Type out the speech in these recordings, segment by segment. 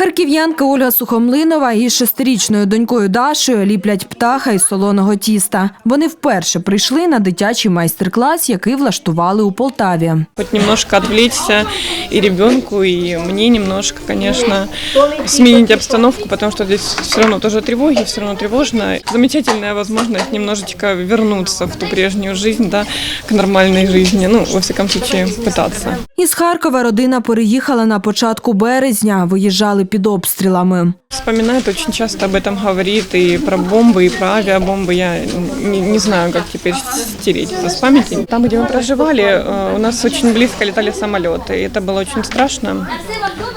Харків'янка Ольга Сухомлинова із шестирічною донькою Дашою ліплять птаха із солоного тіста. Вони вперше прийшли на дитячий майстер-клас, який влаштували у Полтаві. Хоть немножко отвлечься и ребенку, и мне немножко, конечно, сменить обстановку, потому что здесь все равно тоже тревоги, все равно тревожно. Замечательная возможность немножечко вернуться в ту прежнюю жизнь, да, к нормальной жизни, ну, во всяком случае, пытаться. Із Харкова родина переїхала на початку березня, виїжджали під обстрілами. Вспоминает, очень часто об этом говорит, и про бомбы, и про авиабомбы. Я не, не знаю, как теперь стереть это с памяти. Там, где мы проживали, э, у нас очень близко летали самолеты, и это было очень страшно.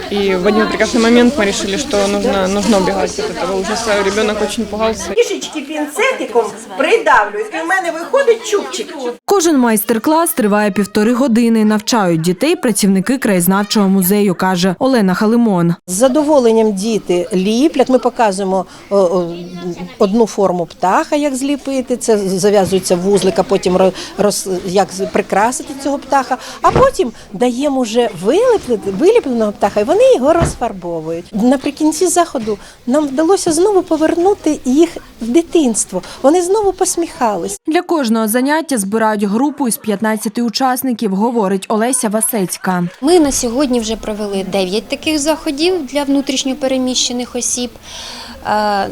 И в один прекрасный момент мы решили, что нужно, нужно убегать от этого ужаса. Ребенок очень пугался. Трішечки пінцетиком придавлюють, і в мене виходить чубчик. Кожен майстер-клас триває півтори години. Навчають дітей працівники краєзнавчого музею, каже Олена Халимон. З задоволенням діти ліплять. Ми показуємо одну форму птаха, як зліпити. Це зав'язується вузлик, а потім ро- роз, як з- прикрасити цього птаха. А потім даємо вже виліплити, виліпленого птаха, і вони його розфарбовують. Наприкінці заходу нам вдалося знову повернути їх в дитинство. Вони знову посміхались. Для кожного заняття збирають групу із 15 учасників, говорить Олеся Васецька. Ми на сьогодні вже провели 9 таких заходів для внутрішньопереміщених осіб е,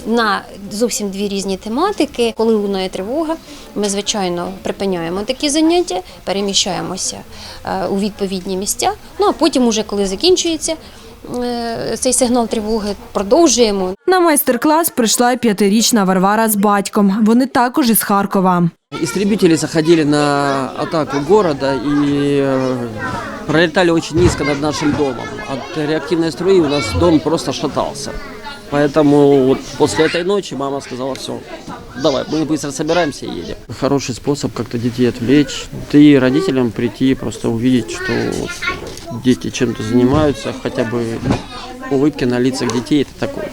на зовсім дві різні тематики. Коли лунає тривога, ми звичайно припиняємо такі заняття, переміщаємося е, у відповідні місця. Ну а потім, уже коли закінчується цей сигнал тривоги, продовжуємо. На майстер-клас прийшла й п'ятирічна Варвара з батьком. Вони також із Харкова. Истребители заходили на атаку города и э, пролетали очень низко над нашим домом. От реактивной струи у нас дом просто шатался. Поэтому вот после этой ночи мама сказала, все, давай, мы быстро собираемся и едем. Хороший способ как-то детей отвлечь. Да и родителям прийти, просто увидеть, что вот дети чем-то занимаются, хотя бы улыбки на лицах детей, это такой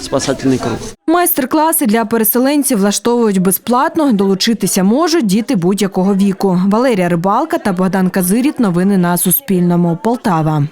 спасательный круг. Майстер-класи для переселенців влаштовують безплатно. Долучитися можуть діти будь-якого віку. Валерія Рибалка та Богдан Казиріт. Новини на Суспільному. Полтава.